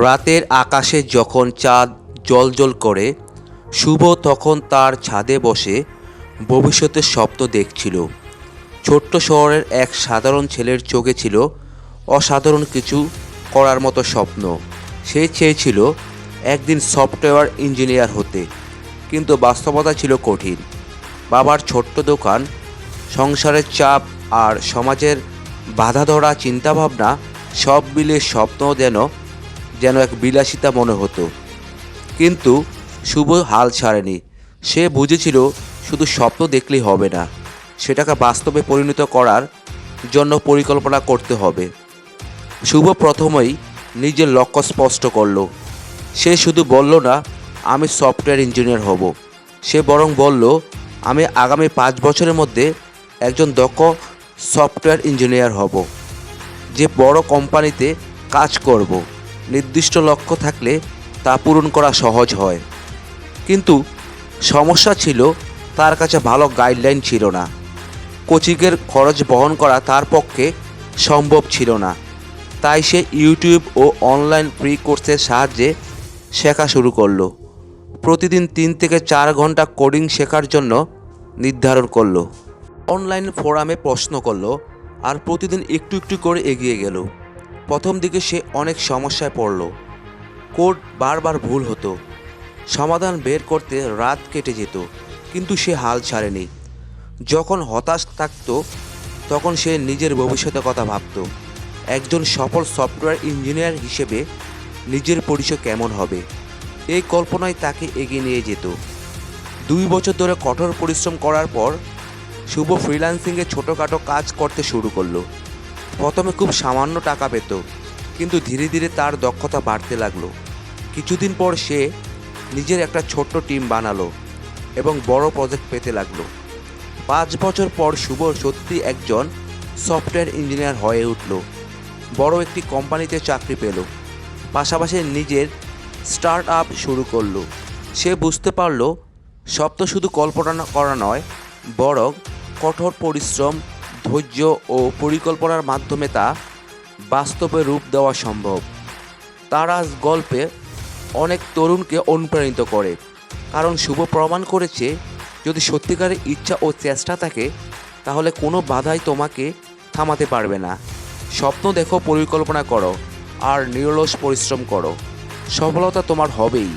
রাতের আকাশে যখন চাঁদ জ্বলজ্বল করে, শুভ তখন তার ছাদে বসে ভবিষ্যতের স্বপ্ন দেখছিল। ছোট্ট শহরের এক সাধারণ ছেলের চোখে ছিল অসাধারণ কিছু করার মতো স্বপ্ন। সে চেয়েছিল একদিন সফটওয়্যার ইঞ্জিনিয়ার হতে, কিন্তু বাস্তবতা ছিল কঠিন। বাবার ছোট্ট দোকান, সংসারের চাপ আর সমাজের বাধা ধরা চিন্তাভাবনা সব মিলে স্বপ্ন যেন যেন এক বিলাসিতা মনে হতো। কিন্তু শুভ হাল ছাড়েনি। সে বুঝেছিল শুধু স্বপ্ন দেখলেই হবে না, সেটাকে বাস্তবে পরিণত করার জন্য পরিকল্পনা করতে হবে। শুভ প্রথমেই নিজের লক্ষ্য স্পষ্ট করল। সে শুধু বলল না, আমি সফটওয়্যার ইঞ্জিনিয়ার হব। সে বরং বলল, আমি আগামী পাঁচ বছরের মধ্যে একজন দক্ষ সফটওয়্যার ইঞ্জিনিয়ার হব, যে বড় কোম্পানিতে কাজ করব। নির্দিষ্ট লক্ষ্য থাকলে তা পূরণ করা সহজ হয়। কিন্তু সমস্যা ছিল তার কাছে ভালো গাইডলাইন ছিল না। কোচিংয়ের খরচ বহন করা তার পক্ষে সম্ভব ছিল না। তাই সে ইউটিউব ও অনলাইন ফ্রি কোর্সের সাহায্যে শেখা শুরু করল। প্রতিদিন তিন থেকে চার ঘণ্টা কোডিং শেখার জন্য নির্ধারণ করল। অনলাইন ফোরামে প্রশ্ন করল আর প্রতিদিন একটু একটু করে এগিয়ে গেল। প্রথম দিকে সে অনেক সমস্যায় পড়ল। কোড বারবার ভুল হতো। সমাধান বের করতে রাত কেটে যেত, কিন্তু সে হাল ছাড়েনি। যখন হতাশ থাকতো, তখন সে নিজের ভবিষ্যতের কথা ভাবত। একজন সফল সফটওয়্যার ইঞ্জিনিয়ার হিসেবে নিজের পরিচয় কেমন হবে? এই কল্পনায় তাকে এগিয়ে নিয়ে যেত। দুই বছর ধরে কঠোর পরিশ্রম করার পর শুভ ফ্রিল্যান্সিংয়ে ছোটোখাটো কাজ করতে শুরু করল। প্রথমে খুব সামান্য টাকা পেত, কিন্তু ধীরে ধীরে তার দক্ষতা বাড়তে লাগল। কিছুদিন পর সে নিজের একটা ছোট্ট টিম বানালো এবং বড় প্রজেক্ট পেতে লাগল। পাঁচ বছর পর শুভ সত্যি একজন সফটওয়্যার ইঞ্জিনিয়ার হয়ে উঠল। বড় একটি কোম্পানিতে চাকরি পেল। পাশাপাশি নিজের স্টার্ট আপ শুরু করল। সে বুঝতে পারল স্বপ্ন শুধু কল্পনা করা নয়, বরং কঠোর পরিশ্রম ধৈর্য ও পরিকল্পনার মাধ্যমে তা বাস্তবে রূপ দেওয়া সম্ভব। তার গল্পে অনেক তরুণকে অনুপ্রাণিত করে, কারণ শুভ প্রমাণ করেছে, যদি সত্যিকারের ইচ্ছা ও চেষ্টা থাকে, তাহলে কোনো বাধাই তোমাকে থামাতে পারবে না। স্বপ্ন দেখো, পরিকল্পনা করো, আর নিরলস পরিশ্রম করো। সফলতা তোমার হবেই।